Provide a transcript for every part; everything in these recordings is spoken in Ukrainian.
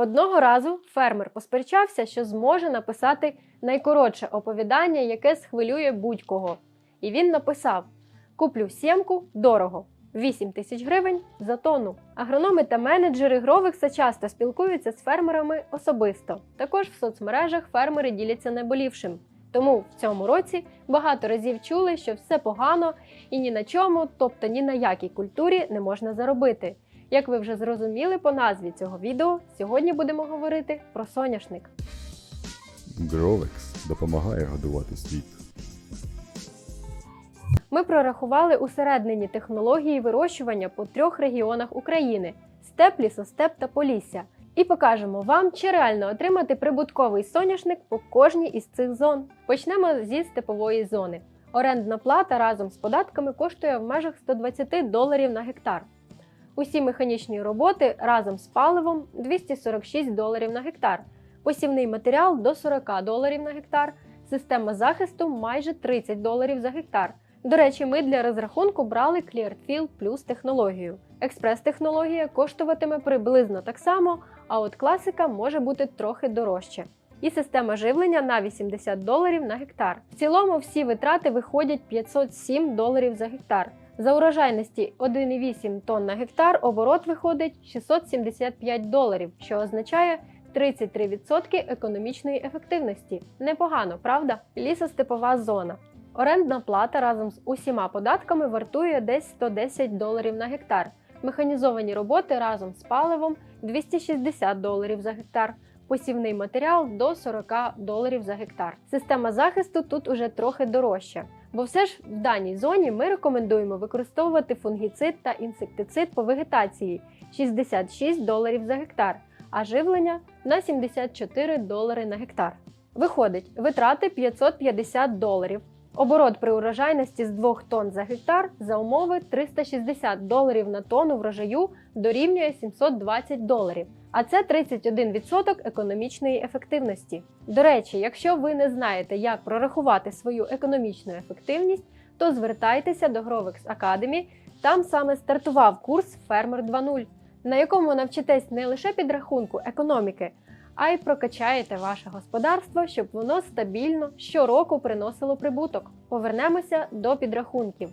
Одного разу фермер посперечався, що зможе написати найкоротше оповідання, яке схвилює будь-кого. І він написав: Куплю сімку дорого. 8 тисяч гривень за тонну. Агрономи та менеджери Гровекса часто спілкуються з фермерами особисто. Також в соцмережах фермери діляться найболівшим. Тому в цьому році багато разів чули, що все погано і ні на чому, тобто ні на якій культурі не можна заробити. Як ви вже зрозуміли по назві цього відео, сьогодні будемо говорити про соняшник. Гровекс допомагає годувати світ. Ми прорахували усереднені технології вирощування по трьох регіонах України: степ, лісостеп та полісся. І покажемо вам, чи реально отримати прибутковий соняшник по кожній із цих зон. Почнемо зі степової зони. Орендна плата разом з податками коштує в межах 120 доларів на гектар. Усі механічні роботи разом з паливом 246 доларів на гектар, посівний матеріал до 40 доларів на гектар, система захисту майже 30 доларів за гектар. До речі, ми для розрахунку брали Clearfield Plus технологію. Експрес-технологія коштуватиме приблизно так само, а от класика може бути трохи дорожче. І система живлення на 80 доларів на гектар. В цілому всі витрати виходять 507 доларів за гектар. За урожайності 1,8 тонн на гектар оборот виходить 675 доларів, що означає 33% економічної ефективності. Непогано, правда? Лісостепова зона. Орендна плата разом з усіма податками вартує десь 110 доларів на гектар. Механізовані роботи разом з паливом 260 доларів за гектар. Посівний матеріал до 40 доларів за гектар. Система захисту тут уже трохи дорожча, бо все ж в даній зоні ми рекомендуємо використовувати фунгіцид та інсектицид по вегетації 66 доларів за гектар, а живлення на 74 долари на гектар. Виходить, витрати 550 доларів. Оборот при урожайності з 2 тонн за гектар за умови 360 доларів на тонну врожаю дорівнює 720 доларів. А це 31% економічної ефективності. До речі, якщо ви не знаєте, як прорахувати свою економічну ефективність, то звертайтеся до Grovex Academy. Там саме стартував курс Фермер 2.0, на якому навчитесь не лише підрахунку економіки, а й прокачаєте ваше господарство, щоб воно стабільно щороку приносило прибуток. Повернемося до підрахунків.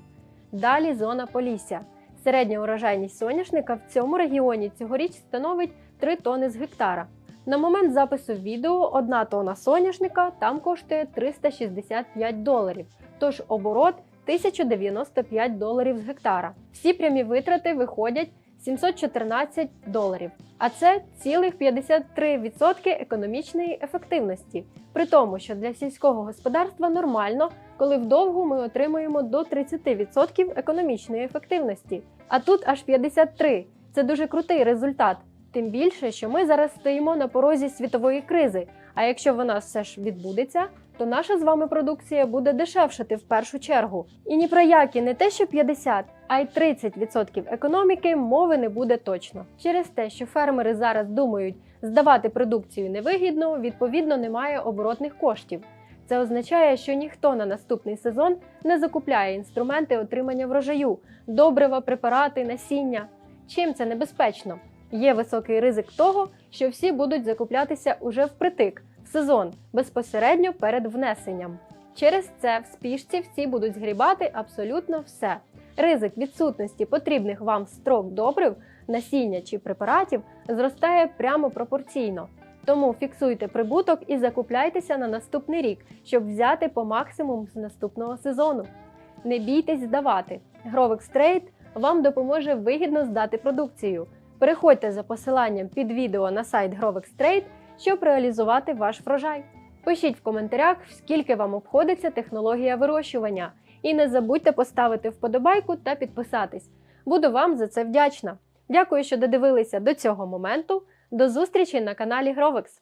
Далі зона Полісся. Середня урожайність соняшника в цьому регіоні цьогоріч становить 3 тони з гектара. На момент запису відео одна тона соняшника там коштує 365 доларів, тож оборот 1095 доларів з гектара. Всі прямі витрати виходять 714 доларів. А це цілих 53% економічної ефективності. При тому, що для сільського господарства нормально, коли вдовгу ми отримуємо до 30% економічної ефективності. А тут аж 53%. Це дуже крутий результат. Тим більше, що ми зараз стоїмо на порозі світової кризи. А якщо вона все ж відбудеться, то наша з вами продукція буде дешевшати в першу чергу. І ні про які не те, що 50, а й 30% економіки мови не буде точно. Через те, що фермери зараз думають, здавати продукцію невигідно, відповідно немає оборотних коштів. Це означає, що ніхто на наступний сезон не закупляє інструменти отримання врожаю, добрива, препарати, насіння. Чим це небезпечно? Є високий ризик того, що всі будуть закуплятися уже впритик сезон безпосередньо перед внесенням. Через це в спішці всі будуть згрібати абсолютно все. Ризик відсутності потрібних вам строк добрив, насіння чи препаратів зростає прямо пропорційно. Тому фіксуйте прибуток і закупляйтеся на наступний рік, щоб взяти по максимуму з наступного сезону. Не бійтесь здавати. Grovex Trade вам допоможе вигідно здати продукцію. Переходьте за посиланням під відео на сайт Grovex Trade, щоб реалізувати ваш врожай. Пишіть в коментарях, скільки вам обходиться технологія вирощування. І не забудьте поставити вподобайку та підписатись. Буду вам за це вдячна. Дякую, що додивилися до цього моменту. До зустрічі на каналі Grovex!